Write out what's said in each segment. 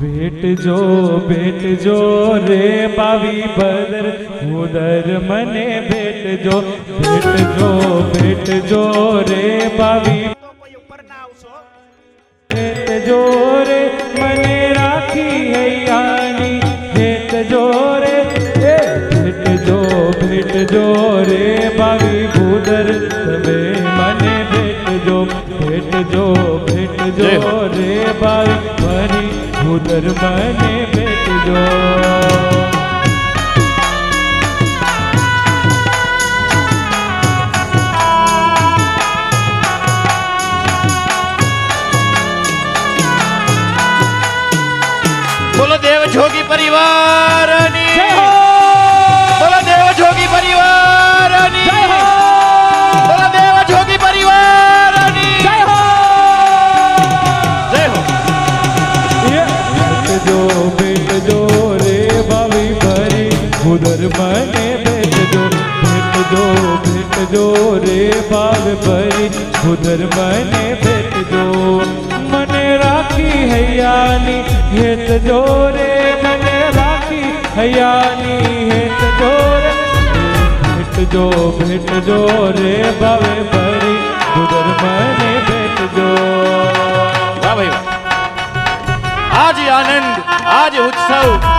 बेट जो बेट जो रे बावी बदर उदर मने बेट जो बेट जो बेट जो रे बावी बेट जो रे मने राखी है यानी बेट जो रे बेट जो बेट जो रे ભેટજો રે બાવી મારી ભૂદર મને ભેટજો दो रे बाल भरी उधर मने भेट दो मने राखी हयानी हेत दो रे मने राखी हयानी हेत दो रे भेट दो भेट दो रे बाल भरी उधर मने भेट दो वाह भाई आज आनंद, आज उत्सव।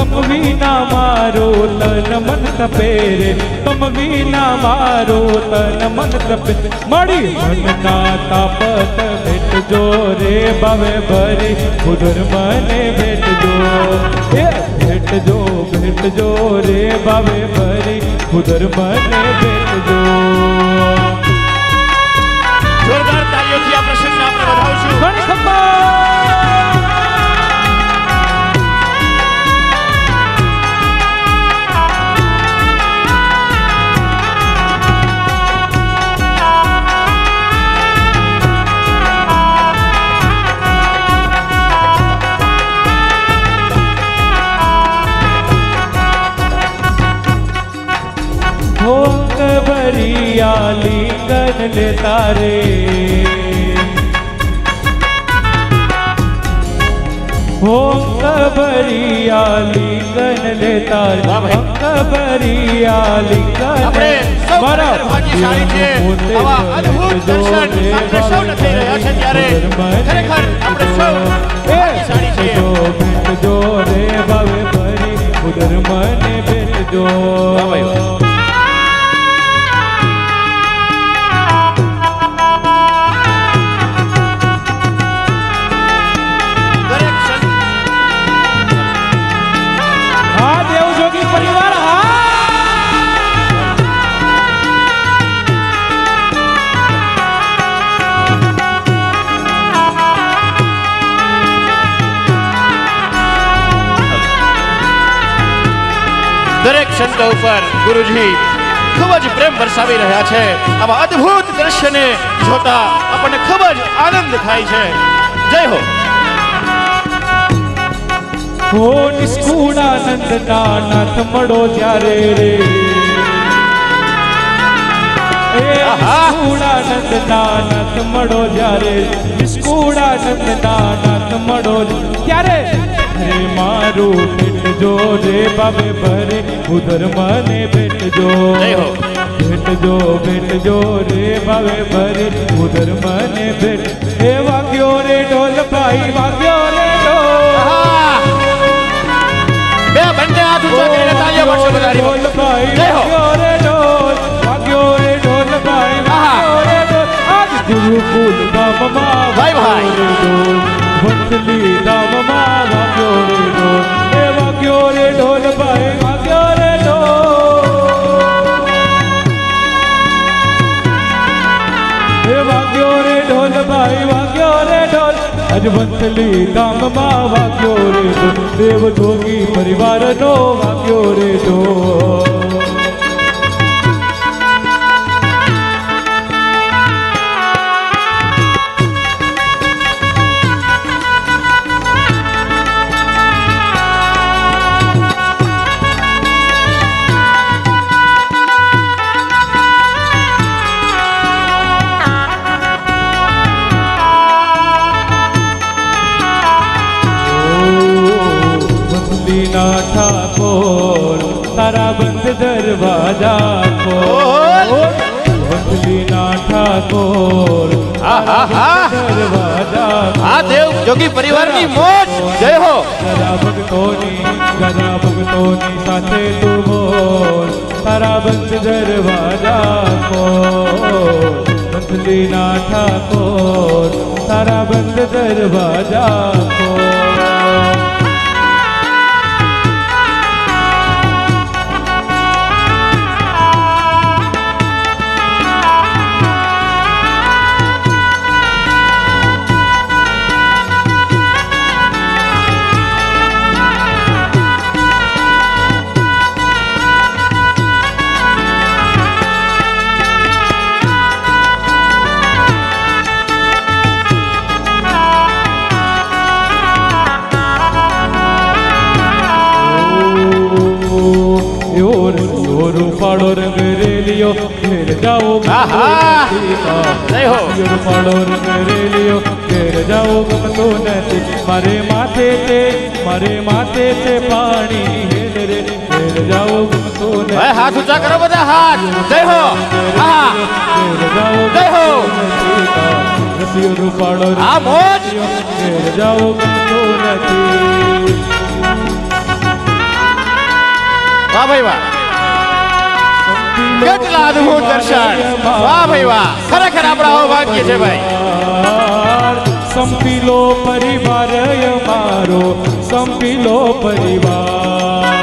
તમ વિના મારો તન મન તપે રે. તમ વિના મારો તન મન તપે. મળી મનના તાપત ભેટજો રે ભવે ભરી. ઉધર મને ભેટજો. એ ભેટજો ભેટજો રે ભવે ભરી. ઉધર મને ભેટજો. ભરિયા લિંગન લે તારે ભરિયાલી ભરિયા લિંગન લે તારે વાહ ભાઈ. ભોંગ ભરિયા લિંગન આપણે સૌ ખરેખર ભાગ્યશાળી છીએ. આવા અદ્ભુત દર્શન આપણે સૌને થઈ રહ્યા છે ત્યારે ખરેખર આપણે સૌ ભાગ્યશાળી છીએ. ભેટજો રે ભાવે ભરી ઉદર મને ભેટજો વાહ દરેક સંતો ઉપર ગુરુજી ખૂબ જ પ્રેમ વરસાવી રહ્યા છે. આવા અદ્ભુત દ્રશ્યને જોતા આપણને ખૂબ જ આનંદ થાય છે. જય હો. હો નિષ્કુળાનંદ નાથ મળો જ્યારે રે. નિષ્કુળાનંદ નાથ મળો જ્યારે. નિષ્કુળાનંદ નાથ મળો ત્યારે રે મારું ભેટજો રે બાબે ભરે ઉધર મને ભેટજો જય હો. ભેટજો ભેટજો રે બાબે ભરે ઉધર મને ભેટ એ વાગ્યો રે ઢોલ ભાઈ વાગ્યો રે ઢોલ આહા! બે બંને હાથ ઊંચા કરીને તાળીઓ પાડશો બધા હરિભક્તો. ઢોલ ભાઈ જય હો. વાગ્યો રે ઢોલ વાગ્યો રે ઢોલ ભાઈ વાગ્યો રે ઢોલ આજ ગુરુકુલ ધામમાં ભાઈ ભાઈ. વાગ્યો રે ઢોલ વંથલી રાજવંતલી ગામમાં વાગ્યો રે તો દેવ જોગી પરિવારનો વાગ્યો રે તો દરવાજા ખોલ વંથલીના ઠાકોર આહાહા. દરવાજા આ દેવ જોગી પરિવારની મોજ જય હો તારા ભક્તોની તારા ભક્તોની સાથે તું બોલ તારા બંધ દરવાજા ખોલ વંથલીના ઠાકોર તારા બંધ દરવાજા ખોલ જાઓ ગમતો નથી મારે માથે છે મારે માથે છે પાણી કરો બધા હાથ જય હો જય હો. ભાઈ વાહ કેટલા અદ્ભુત દર્શન વાહ ભાઈ વાહ ખરેખર આપણા આવો ભાગ્ય છે ભાઈ સંપીલો પરિવાર અમારો સંપીલો પરિવાર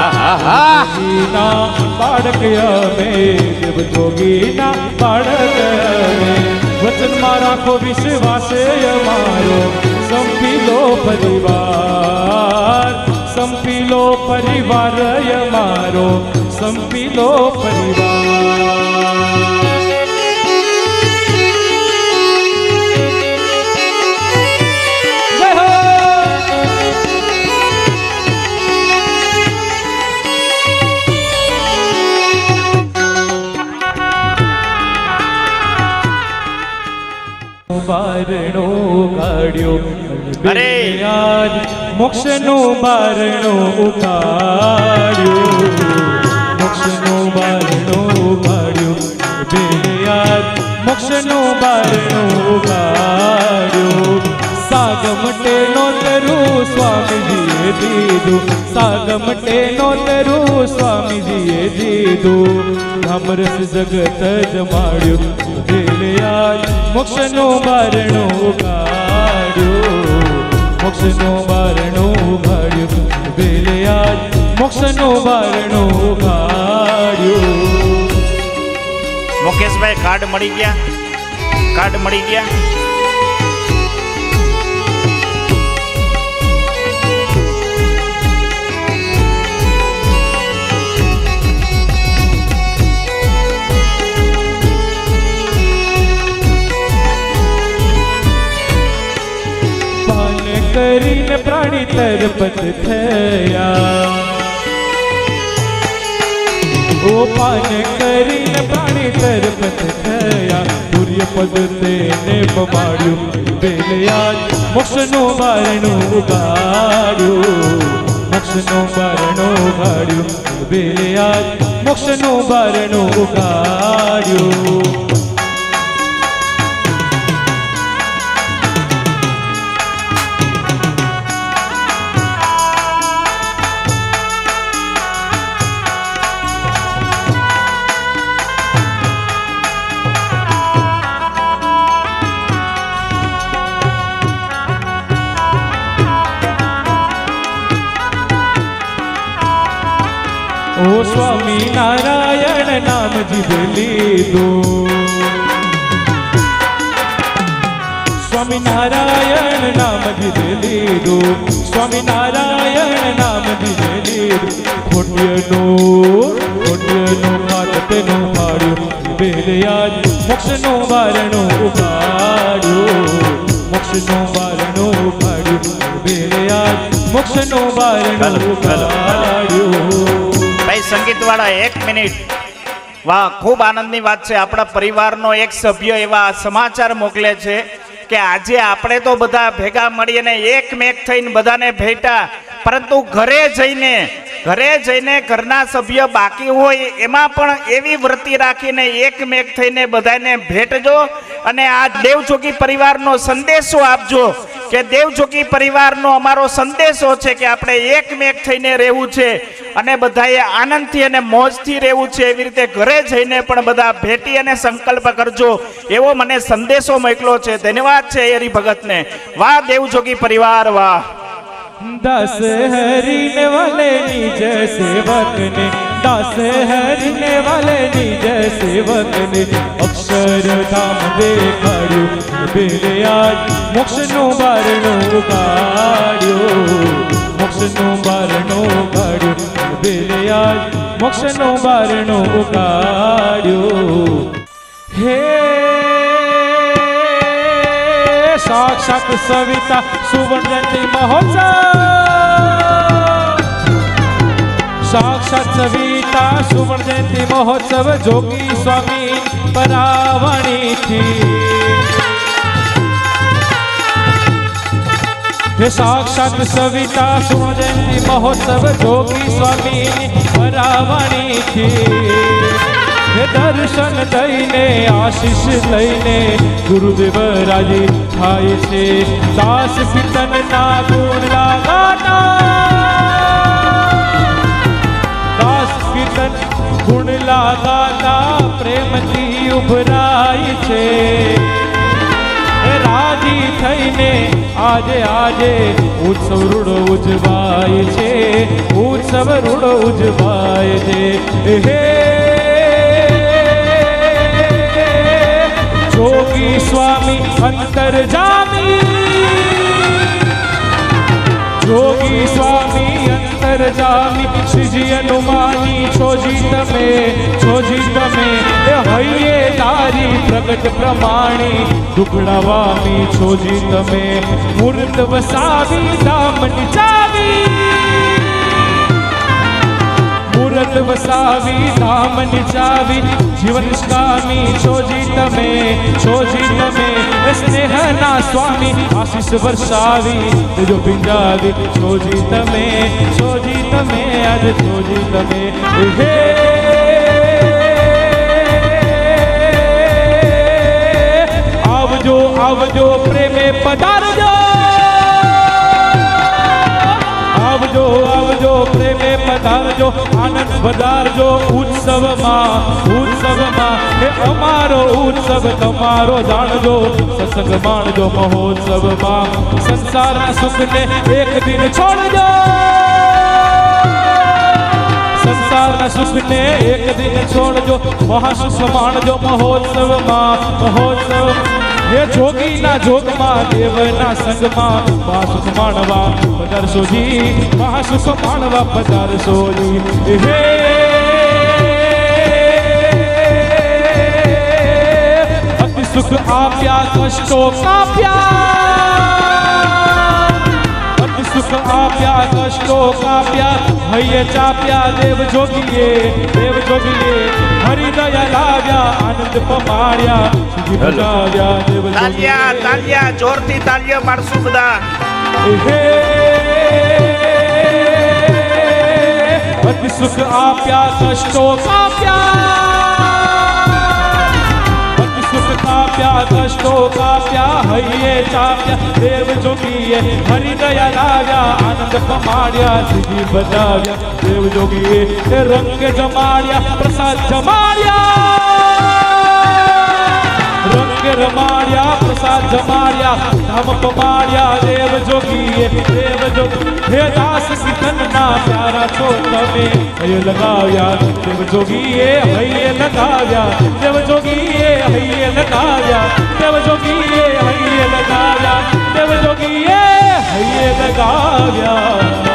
આહા ગીના બાળક અમે દેવ જોગીના બાળક અમે વચનમાં રાખો વિશ્વાસ અમારો સંપીલો પરિવાર સંપીલો પરિવાર અમારો સંપીલો પરિવાર. બારણો કાઢ્યો અરે! આજ મોક્ષનો બારણો ઉકાળ્યો મોક્ષનો બારણો ઉકાળ્યો બેયાદ મોક્ષનો બારણો ઉકાળ્યો સાગમટે નોતરું સ્વામીજીએ દીધું. સાગમટે નોતરું સ્વામીજીએ દીધું. ધામરસ જગત જમાડ્યું રેલયાદ મોક્ષનો બારણું ઉગાડ્યો મોક્ષનો બારણું ઉગાડ્યો રેલયાદ મોક્ષનું બારણું ઉગાડ્યો મુકેશભાઈ કાર્ડ મળી ગયા? કાર્ડ મળી ગયા? કરીને પ્રાણી તરપત થયા. ઓ પાન કરીને પ્રાણી તરપત થયા. સૂર્યપદ તેને પમાડ્યું બેલયાદ મોક્ષનું બારણું ઉગાડ્યું. મોક્ષનું બારણો ઉગાડ્યું બેલયાદ મોક્ષનું બારણો ઉગાડ્યું. જીભ લીધું સ્વામી નારાયણ નામ જીભ લીધું સ્વામી નારાયણ નામ જીભ લીધું ખોટિયનું ખોટિયનું કાટ તેનું પાડ્યું. બેલયાદ મોક્ષનું બારણું ઉગાડ્યું મોક્ષનું બારણું ઉગાડ્યું બેલયાદ મોક્ષનું બારણું ઉગાડ્યું ભાઈ સંગીત વાળા એક મિનિટ. વાહ, ખૂબ આનંદની વાત છે. આપણા પરિવારનો એક સભ્ય એવા સમાચાર મોકલે છે કે આજે આપણે તો બધા ભેગા મળીને એક મેક થઈને બધાને ભેટા. પરંતુ ઘરે જઈને ઘરે જઈને ઘરના સભ્ય બાકી હોય એમાં પણ એવી વૃત્તિ રાખીને એકમેક થઈને બધાને ભેટજો અને આ દેવચોકી પરિવારનો સંદેશો આપજો. કે દેવજોગી પરિવારનો અમારો સંદેશો છે કે આપણે એકમેક થઈને રહેવું છે અને બધાએ આનંદથી અને મોજથી રહેવું છે, એવી રીતે ઘરે જઈને પણ બધા ભેટી અને સંકલ્પ કરજો, એવો મને સંદેશો મોકલો છે. ધન્યવાદ છે હરી ભગતને વાહ, દેવજોગી પરિવાર, વાહ. દસ હરીને વાલે નિજ સેવક ને દાસ હરીને વાલે નિજ સેવક ને અક્ષરધામ દેખાડ્યું બેલે આજ મોક્ષનું બારણું કાઢ્યું મોક્ષનું બારણું કાઢ્યું બેલે આજ મોક્ષનું બારણું કાઢ્યું હે સાક્ષાત સવિતા સુવર્ણ જયંતિ મહોત્સવ સાક્ષાત સવિતા સુવર્ણ જયંતિ મહોત્સવ જોગી સ્વામી પરાવણીથી. સાક્ષાત સવિતા સુવર્ણ જયંતિ મહોત્સવ જોગી સ્વામી પરાવણીથી. દર્શન દઈને, આશીષ લઈને ગુરુદેવ રાજી થાય છે. દાસ પિતન ના ગુણ લાગાતા ગુણ લાગાતા પ્રેમથી ઉભરાય છે. રાજી થઈને આજે આજે ઉત્સવ રૂડો ઉજવાય છે. ઉત્સવ રૂડો ઉજવાય છે. હે જોગી સ્વામી અંતર જામી. જોગી સ્વામી અંતર જામી શ્રીજી અનુમાની છોજી તમે છોજી તમે એ હૈયે તારી પ્રગટ પ્રમાણી દુખડાવામી છોજી તમે મૂર્ત વસાવી દામની ચાવી મૂર્ત વસાવી ધામની ચાવી જીવન સ્વામી છોજી તમે છોજી તમે એ સ્નેહના સ્વામી આશીષ વર્ષાવી તેજો પિંજાવી છોજી તમે છોજી તમે આજ છોજી તમે હે આવજો આવજો પ્રેમે પધારજો પધારજો આનંદ વધારજો ઉત્સવમાં ઉત્સવમાં. એ અમારો ઉત્સવ તમારો જાણજો, સત્સંગ માણજો મહોત્સવમાં. સંસારના સુખને એક દિન છોડજો. સંસારના સુખને એક દિન છોડજો. મહાસુખ માણજો મહોત્સવમાં, મહોત્સવ હે જોગીના જોગમાં દેવના સંગમાં મહાસુખ માણવા પધારશોજી મહાસુખ માણવા પધારશોજી હે અતિ સુખ આપ્યા કષ્ટો કાપ્યા અતિ સુખ આપ્યા કષ્ટો કાપ્યા હૈયે ચાપ્યા દેવ જોગીએ દેવ જોગીએ હરિદયા લાવ્યા આનંદ પમાડ્યા ભજાવ્યા દેવ તાલિયા તાલિયા જોરથી તાલિયા મારશું બધા. હે સુખ આપ્યા કષ્ટો કાપ્યા क्या कष्टों का प्या हइये चाप्या? देव जो जोगिए हरि दया लाया, आनंद कमाड़िया, सिद्धि बताव्या देव जो जोगिए रंग जमाड़िया, प्रसाद जमाड़िया। रंग रमाड़िया જમાડ્યા ધામ પમાડ્યા દેવ જોગીએ દેવ જોગી હે દાસ કીર્તન ના પ્યારા છો તમે હૈયે લગાવ્યા દેવ જોગીએ હૈયે લગાવ્યા દેવ જોગીએ હૈયે લગાવ્યા દેવ જોગીએ હૈયે લગાવ્યા દેવ જોગીએ હૈયે લગાવ્યા